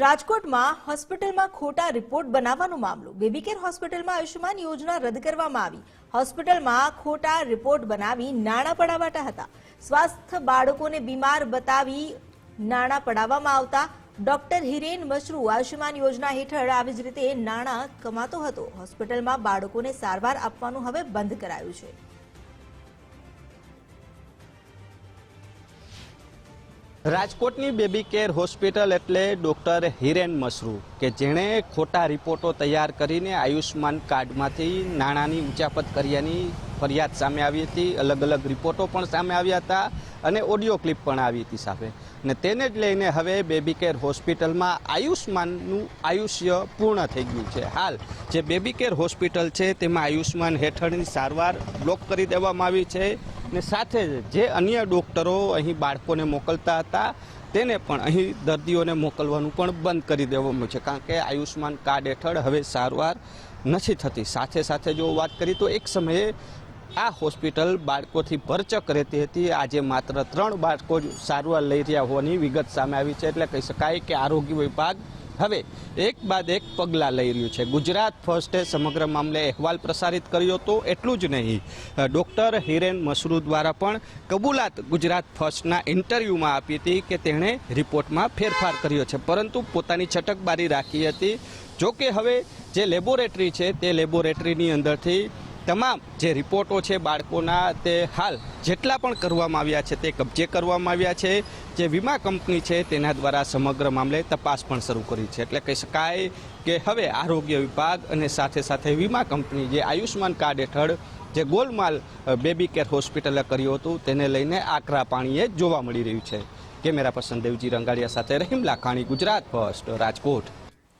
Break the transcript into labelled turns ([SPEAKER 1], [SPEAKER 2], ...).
[SPEAKER 1] રાજકોટમાં હોસ્પિટલમાં ખોટા રિપોર્ટ બનાવવાનો મામલો. બેબી કેર હોસ્પિટલમાં આયુષ્યમાન યોજના રદ કરવામાં આવી. હોસ્પિટલમાં ખોટા રિપોર્ટ બનાવી નાણાં પડાવાતા હતા. સ્વાસ્થ્ય બાળકોને બીમાર બતાવી નાણાં પડાવવામાં આવતા. ડોક્ટર હિરેન મશરૂ આયુષ્યમાન યોજના હેઠળ આવી જ રીતે નાણાં કમાતો હતો. હોસ્પિટલમાં બાળકોને સારવાર આપવાનું હવે બંધ કરાયું છે.
[SPEAKER 2] રાજકોટની બેબી કેર હોસ્પિટલ એટલે ડૉક્ટર હિરેન મસરૂ, કે જેણે ખોટા રિપોર્ટો તૈયાર કરીને આયુષ્માન કાર્ડમાંથી નાણાંની ઉચાપત કર્યાની ફરિયાદ સામે આવી હતી. અલગ અલગ રિપોર્ટો પણ સામે આવ્યા હતા અને ઓડિયો ક્લિપ પણ આવી હતી સામે ને તેને જ લઈને હવે બેબી કેર હોસ્પિટલમાં આયુષ્માનનું આયુષ્ય પૂર્ણ થઈ ગયું છે. હાલ જે બેબી કેર હોસ્પિટલ છે, તેમાં આયુષ્માન હેઠળની સારવાર બ્લોક કરી દેવામાં આવી છે. ને સાથે જ જે અન્ય ડોક્ટરો અહીં બાળકોને મોકલતા હતા, તેને પણ અહીં દર્દીઓને મોકલવાનું પણ બંધ કરી દેવામાં છે. કારણ કે આયુષ્માન કાર્ડ હેઠળ હવે સારવાર નથી થતી. સાથે સાથે જો વાત કરી તો એક સમયે આ હોસ્પિટલ બાળકોથી ભરચક રહેતી હતી. આજે માત્ર ત્રણ બાળકો જ સારવાર લઈ રહ્યા હોવાની વિગત સામે આવી છે. એટલે કહી શકાય કે આરોગ્ય વિભાગ હવે એક બાદ એક પગલાં લઈ રહ્યું છે. ગુજરાત ફર્સ્ટે સમગ્ર મામલે અહેવાલ પ્રસારિત કર્યો હતો એટલું જ નહીં. ડૉક્ટર હિરેન મસરૂ દ્વારા પણ કબૂલાત ગુજરાત ફર્સ્ટના ઇન્ટરવ્યૂમાં આપી હતી કે તેણે રિપોર્ટમાં ફેરફાર કર્યો છે. પરંતુ પોતાની છટકબારી રાખી હતી. જો કે હવે જે લેબોરેટરી છે તે લેબોરેટરીની અંદરથી તમામ જે રિપોર્ટો છે બાળકોના તે હાલ જેટલા પણ કરવામાં આવ્યા છે તે કબજે કરવામાં આવ્યા છે. જે વીમા કંપની છે તેના દ્વારા સમગ્ર મામલે તપાસ પણ શરૂ કરી છે. એટલે કહી શકાય કે હવે આરોગ્ય વિભાગ અને સાથે સાથે વીમા કંપની જે આયુષ્માન કાર્ડ હેઠળ જે ગોલમાલ બેબી કેર હોસ્પિટલે કર્યું હતું તેને લઈને આકરા પાણીએ જોવા મળી રહ્યું છે. કેમેરા પર્સન દેવજી રંગાડિયા સાથે રહીમ લાખાણી ગુજરાત ફર્સ્ટ, રાજકોટ.